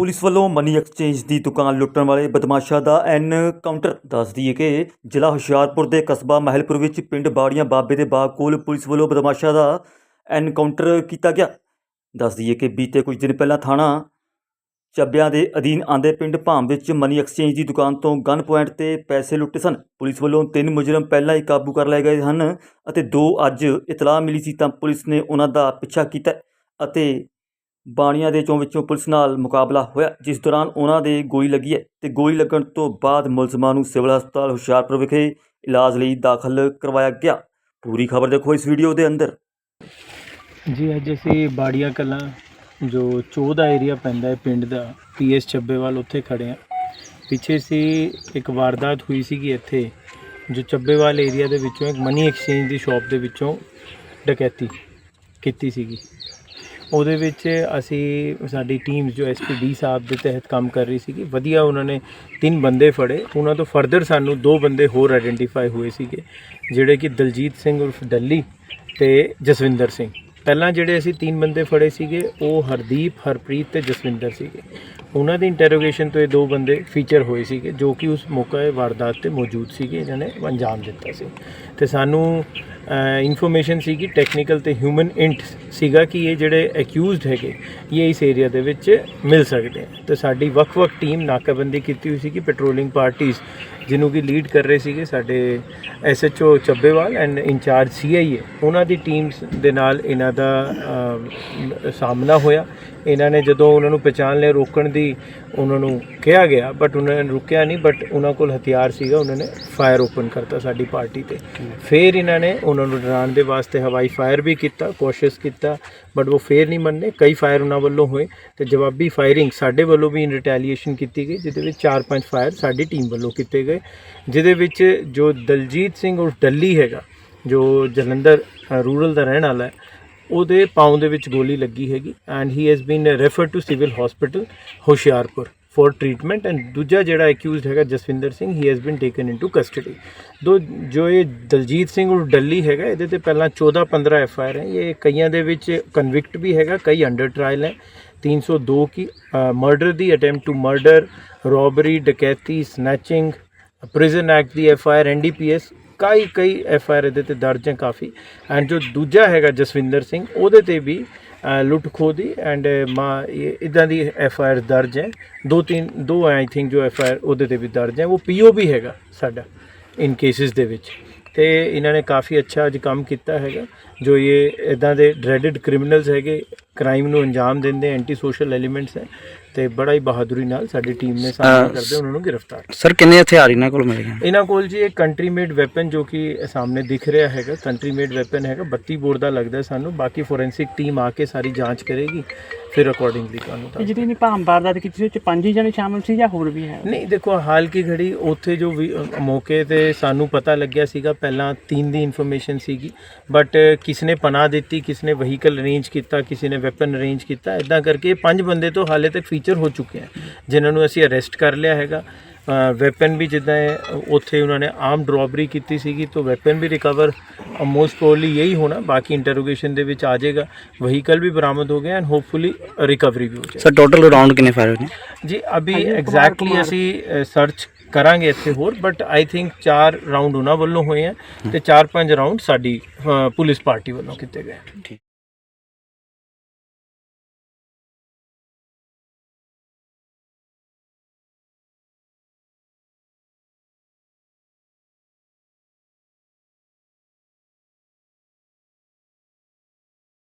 Police ਵੱਲੋਂ money exchange ਦੀ ਦੁਕਾਨ ਲੁੱਟਣ ਵਾਲੇ ਬਦਮਾਸ਼ਾਂ ਦਾ ਐਨਕਾਊਂਟਰ ਦੱਸ ਦਈਏ ਕਿ ਜ਼ਿਲ੍ਹਾ ਹੁਸ਼ਿਆਰਪੁਰ ਦੇ ਕਸਬਾ ਮਹਿਲਪੁਰ ਵਿੱਚ ਪਿੰਡ ਬਾੜੀਆਂ ਬਾਬੇ ਦੇ ਬਾਗ ਕੋਲ ਪੁਲਿਸ ਵੱਲੋਂ ਬਦਮਾਸ਼ਾਂ ਦਾ ਐਨਕਾਊਂਟਰ ਕੀਤਾ ਗਿਆ। ਦੱਸ ਦਈਏ ਕਿ ਬੀਤੇ ਕੁਝ ਦਿਨ ਪਹਿਲਾਂ ਥਾਣਾ ਚੱਬਿਆਂ ਦੇ ਅਧੀਨ ਆਂਦੇ ਪਿੰਡ ਭਾਮ ਵਿੱਚ ਮਨੀ ਐਕਸਚੇਂਜ ਦੀ ਦੁਕਾਨ ਤੋਂ ਗਨ ਪੁਆਇੰਟ ਤੇ ਪੈਸੇ ਲੁੱਟੇ ਸਨ। ਪੁਲਿਸ ਵੱਲੋਂ ਤਿੰਨ ਮੁਜਰਮ ਪਹਿਲਾਂ ਹੀ ਕਾਬੂ ਕਰ ਲਏ ਗਏ ਹਨ ਅਤੇ ਦੋ ਅੱਜ ਇਤਲਾਹ ਮਿਲੀ ਸੀ ਤਾਂ ਪੁਲਿਸ ਨੇ ਉਹਨਾਂ ਦਾ ਪਿੱਛਾ ਕੀਤਾ ਅਤੇ ਬਾਣੀਆਂ ਦੇ ਚੋਂ ਵਿੱਚੋਂ ਪੁਲਿਸ ਨਾਲ ਮੁਕਾਬਲਾ ਹੋਇਆ, ਜਿਸ ਦੌਰਾਨ ਉਹਨਾਂ ਦੇ ਗੋਲੀ ਲੱਗੀ ਹੈ ਤੇ ਗੋਲੀ ਲੱਗਣ ਤੋਂ ਬਾਅਦ ਮੁਲਜ਼ਮਾਂ ਨੂੰ ਸਿਵਲ ਹਸਪਤਾਲ ਹੁਸ਼ਿਆਰਪੁਰ ਵਿਖੇ ਇਲਾਜ ਲਈ ਦਾਖਲ ਕਰਵਾਇਆ ਗਿਆ। ਪੂਰੀ ਖਬਰ ਦੇਖੋ ਇਸ ਵੀਡੀਓ ਦੇ ਅੰਦਰ। ਜੀ, ਅੱਜ ਅਸੀਂ ਬਾੜੀਆ ਕਲਾਂ, ਜੋ ਚੋਹ ਦਾ ਏਰੀਆ ਪੈਂਦਾ ਹੈ ਪਿੰਡ ਦਾ ਪੀਐਸ ਚੱਬੇਵਾਲ ਉੱਥੇ ਖੜੇ ਆ ਪਿੱਛੇ ਸੀ ਇੱਕ ਵਾਰਦਾਤ ਹੋਈ ਸੀਗੀ ਇੱਥੇ, ਜੋ ਚੱਬੇਵਾਲ ਏਰੀਆ ਦੇ ਵਿੱਚੋਂ ਇੱਕ ਮਨੀ ਐਕਸਚੇਂਜ ਦੀ ਸ਼ਾਪ ਦੇ ਵਿੱਚੋਂ ਡਕੈਤੀ ਕੀਤੀ ਸੀਗੀ। ਉਹਦੇ ਵਿੱਚ ਅਸੀਂ ਸਾਡੀ ਟੀਮ ਜੋ ਐਸਪੀਡੀ ਸਾਹਿਬ ਦੇ ਤਹਿਤ ਕੰਮ ਕਰ ਰਹੀ ਸੀਗੀ, ਵਧੀਆ ਉਹਨਾਂ ਨੇ ਤਿੰਨ ਬੰਦੇ ਫੜੇ। ਉਹਨਾਂ ਤੋਂ ਫਰਦਰ ਸਾਨੂੰ ਦੋ ਬੰਦੇ ਹੋਰ ਆਇਡੈਂਟੀਫਾਈ ਹੋਏ ਸੀਗੇ, ਜਿਹੜੇ ਕਿ ਦਲਜੀਤ ਸਿੰਘ ਉਰਫ ਡੱਲੀ ਤੇ ਜਸਵਿੰਦਰ ਸਿੰਘ। ਪਹਿਲਾਂ ਜਿਹੜੇ ਅਸੀਂ ਤਿੰਨ ਬੰਦੇ ਫੜੇ ਸੀਗੇ, ਉਹ ਹਰਦੀਪ, ਹਰਪ੍ਰੀਤ ਤੇ ਜਸਵਿੰਦਰ ਸੀਗੇ। ਉਹਨਾਂ ਦੀ ਇੰਟਰੋਗੇਸ਼ਨ ਤੋਂ ਇਹ ਦੋ ਬੰਦੇ ਫੀਚਰ ਹੋਏ ਸੀਗੇ, ਜੋ ਕਿ ਉਸ ਮੌਕੇ ਵਾਰਦਾਤ ਤੇ ਮੌਜੂਦ ਸੀਗੇ, ਇਹਨਾਂ ਨੇ ਅੰਜਾਮ ਦਿੱਤਾ ਸੀ। ਤੇ ਸਾਨੂੰ ਇਨਫੋਰਮੇਸ਼ਨ ਸੀਗੀ ਟੈਕਨੀਕਲ ਤੇ ਹਿਊਮਨ ਇੰਟ ਸੀਗਾ ਕਿ ਇਹ ਜਿਹੜੇ ਅਕਿਊਜ਼ਡ ਹੈਗੇ, ਇਹ ਇਸ ਏਰੀਆ ਦੇ ਵਿੱਚ ਮਿਲ ਸਕਦੇ ਆ। ਤੇ ਸਾਡੀ ਵੱਖ-ਵੱਖ ਟੀਮ ਨਾਕਾਬੰਦੀ ਕੀਤੀ ਹੋਈ ਸੀ ਕਿ ਪੈਟਰੋਲਿੰਗ ਪਾਰਟੀਆਂ ਜਿਹਨੂੰ ਕਿ ਲੀਡ ਕਰ ਰਹੇ ਸੀਗੇ ਸਾਡੇ SHO Chabbewal and incharge CIA ਉਹਨਾਂ ਦੀ ਟੀਮਸ ਦੇ ਨਾਲ ਇਹਨਾਂ ਦਾ ਸਾਹਮਣਾ ਹੋਇਆ। ਇਹਨਾਂ ਨੇ ਜਦੋਂ ਉਹਨਾਂ ਨੂੰ ਪਛਾਣ ਲਿਆ ਰੋਕਣ ਦੀ, ਉਹਨਾਂ ਨੂੰ ਕਿਹਾ ਗਿਆ ਬਟ ਉਹਨਾਂ ਨੇ ਰੁਕਿਆ ਨਹੀਂ ਬਟ ਉਹਨਾਂ ਕੋਲ ਹਥਿਆਰ ਸੀਗਾ, ਉਹਨਾਂ ਨੇ ਫਾਇਰ ਓਪਨ ਕਰਤਾ ਸਾਡੀ ਪਾਰਟੀ ਤੇ। ਫਿਰ ਇਹਨਾਂ ਨੇ ਉਹਨਾਂ ਨੂੰ ਡਰਾਉਣ ਦੇ ਵਾਸਤੇ ਹਵਾਈ ਫਾਇਰ ਵੀ ਕੀਤਾ ਕੋਸ਼ਿਸ਼ ਕੀਤਾ ਬਟ ਉਹ ਫੇਰ ਨਹੀਂ ਮੰਨੇ। ਕਈ ਫਾਇਰ ਉਹਨਾਂ ਵੱਲੋਂ ਹੋਏ, ਤੇ ਜਵਾਬੀ ਫਾਇਰਿੰਗ ਸਾਡੇ ਵੱਲੋਂ ਵੀ ਇਨ ਰਿਟੈਲੀਏਸ਼ਨ ਕੀਤੀ ਗਈ, ਜਿਹਦੇ ਵਿੱਚ 4-5 ਫਾਇਰ ਸਾਡੀ ਟੀਮ ਵੱਲੋਂ ਕੀਤੇ ਗਏ, ਜਿਹਦੇ ਵਿੱਚ ਜੋ ਦਲਜੀਤ ਸਿੰਘ ਉਰਫ ਡੱਲੀ ਹੈਗਾ, ਜੋ ਜਲੰਧਰ ਰੂਰਲ ਦਾ ਰਹਿਣ ਵਾਲਾ ਹੈ, ਉਹਦੇ ਪਾਉਂ ਦੇ ਵਿੱਚ ਗੋਲੀ ਲੱਗੀ ਹੈਗੀ and he has been referred to civil hospital Hoshiarpur for treatment and ਦੂਜਾ ਜਿਹੜਾ ਅਕਿਊਜ਼ਡ ਹੈਗਾ, Jaswinder Singh he has been taken into custody ਦੋ, ਜੋ ਇਹ ਦਲਜੀਤ ਸਿੰਘ ਉਹ ਡੱਲੀ ਹੈਗਾ, ਇਹਦੇ ਤੇ ਪਹਿਲਾਂ 14 15 ਐਫ ਆਈ ਆਰ ਹੈ, ਇਹ ਕਈਆਂ ਦੇ ਵਿੱਚ ਕਨਵਿਕਟ ਵੀ ਹੈਗਾ, ਕਈ ਅੰਡਰ ਟ੍ਰਾਇਲ ਹੈ। 302 ਕੀ ਮਰਡਰ ਦੀ ਅਟੈਂਪਟ ਟੂ ਮਰਡਰ ਰੋਬਰੀ ਡਕੈਤੀ snatching prison act the F I R N D P NDPS ਕਈ ਕਈ ਐਫ ਆਈ ਆਰ ਇਹਦੇ ਤੇ ਦਰਜ ਹੈ ਕਾਫੀ। ਐਂਡ ਜੋ ਦੂਜਾ ਹੈਗਾ ਜਸਵਿੰਦਰ ਸਿੰਘ, ਉਹਦੇ ਤੇ ਵੀ ਲੁੱਟ ਖੋਹ ਦੀ ਐਂਡ ਮਾ ਇਦਾਂ ਦੀ ਐਫ ਆਈ ਆਰ ਦਰਜ ਹੈ। ਦੋ ਤਿੰਨ, ਦੋ ਆਈ ਥਿੰਕ ਜੋ ਐਫ ਆਈ ਆਰ ਉਹਦੇ ਤੇ ਵੀ ਦਰਜ ਹੈ। ਉਹ ਪੀ ਓ ਵੀ ਹੈਗਾ ਸਾਡਾ ਇਨ ਕੇਸਿਸ ਦੇ ਵਿੱਚ। ਤੇ ਇਹਨਾਂ ਨੇ ਕਾਫੀ ਅੱਛਾ ਅੱਜ ਕੰਮ ਕੀਤਾ ਹੈਗਾ, ਜੋ ਇਹ ਇਦਾਂ ਦੇ ਡਰੈਡਡ ਕ੍ਰਿਮੀਨਲਸ ਹੈਗੇ ਕ੍ਰਾਈਮ ਨੂੰ ਅੰਜਾਮ ਦਿੰਦੇ ਐਂਟੀ ਸੋਸ਼ਲ ਐਲੀਮੈਂਟਸ ਹੈ। ਤੇ ਬੜਾ ਹੀ ਬਹਾਦਰੀ ਨਾਲ ਸਾਡੀ ਟੀਮ ਨੇ ਸਾਹਮਣਾ ਕਰਦੇ ਉਹਨਾਂ ਨੂੰ ਗ੍ਰਿਫਤਾਰ। ਸਰ ਕਿੰਨੇ ਹਥਿਆਰ ਇਹਨਾਂ ਕੋਲ ਮਿਲੇ ਹਨ? ਇਹਨਾਂ ਕੋਲ ਜੀ ਇੱਕ ਕੰਟਰੀ ਮੇਡ ਵੈਪਨ ਜੋ ਕਿ ਸਾਹਮਣੇ ਦਿਖ ਰਿਹਾ ਹੈਗਾ ਕੰਟਰੀ ਮੇਡ ਵੈਪਨ ਹੈਗਾ 32 ਬੋਰ ਦਾ ਲੱਗਦਾ ਸਾਨੂੰ ਬਾਕੀ ਫੋਰੈਂਸਿਕ ਟੀਮ ਆ ਕੇ ਸਾਰੀ ਜਾਂਚ ਕਰੇਗੀ। ਫਿਰ ਅਕੋਰਡਿੰਗਲੀ ਤੁਹਾਨੂੰ ਦੱਸ ਜਿਹੜੀ ਨੇ ਭਾਮ ਵਾਰਦਾਤ ਕੀਤੀ ਸੀ ਉਹ ਚ ਪੰਜ ਹੀ ਜਣੇ ਸ਼ਾਮਲ ਸੀ ਜਾਂ ਹੋਰ ਵੀ ਹੈ? ਨਹੀਂ ਦੇਖੋ ਹਾਲ ਕੀ ਘੜੀ ਉੱਥੇ ਜੋ ਵੀ ਮੌਕੇ ਤੇ ਸਾਨੂੰ ਪਤਾ ਲੱਗਿਆ ਸੀਗਾ ਪਹਿਲਾਂ ਤਿੰਨ ਦੀ ਇਨਫੋਰਮੇਸ਼ਨ ਸੀਗੀ ਬਟ ਕਿਸ ਨੇ ਪਨਾਹ ਦਿੱਤੀ ਕਿਸ ਨੇ ਵਹੀਕਲ ਅਰੇਂਜ ਕੀਤਾ ਕਿਸੇ ਨੇ ਵੈਪਨ ਅਰੇਂਜ ਕੀਤਾ ਇਦਾਂ ਕਰਕੇ ਪੰਜ ਬੰਦੇ ਤੋਂ ਹਾਲੇ ਤੱਕ ਫੀਚਰ ਹੋ ਚੁੱਕੇ ਹਨ ਜਿਨ੍ਹਾਂ ਨੂੰ ਅਸੀਂ ਅਰੈਸਟ ਕਰ ਲਿਆ ਹੈਗਾ। ਵੈਪਨ ਵੀ ਜਿੱਦਾਂ ਇਹ, ਉੱਥੇ ਉਹਨਾਂ ਨੇ ਆਰਮਡ ਰੋਬਰੀ ਕੀਤੀ ਸੀਗੀ ਤਾਂ ਵੈਪਨ ਵੀ ਰਿਕਵਰ ਮੋਸਟ ਪ੍ਰੋਬਬਲੀ ਯਹੀ ਹੋਣਾ ਬਾਕੀ ਇੰਟਰੋਗੇਸ਼ਨ ਦੇ ਵਿੱਚ ਆ ਜਾਏਗਾ। ਵਹੀਕਲ ਵੀ ਬਰਾਮਦ ਹੋ ਗਿਆ ਐਂਡ ਹੋਪਫੁਲੀ ਰਿਕਵਰੀ ਵੀ ਹੋ ਜਾਏਗੀ। ਸਰ ਟੋਟਲ ਰਾਉਂਡ ਕਿੰਨੇ ਫਾਇਰ ਹੋਏ ਨੇ? ਜੀ ਅਭੀ ਐਗਜ਼ੈਕਟਲੀ ਅਸੀਂ ਸਰਚ ਕਰਾਂਗੇ ਇੱਥੇ ਹੋਰ ਬਟ ਆਈ ਥਿੰਕ 4 ਰਾਉਂਡ ਉਹਨਾਂ ਵੱਲੋਂ ਹੋਏ ਆ ਤੇ 4-5 ਰਾਉਂਡ ਸਾਡੀ ਪੁਲਿਸ ਪਾਰਟੀ ਵੱਲੋਂ ਕੀਤੇ ਗਏ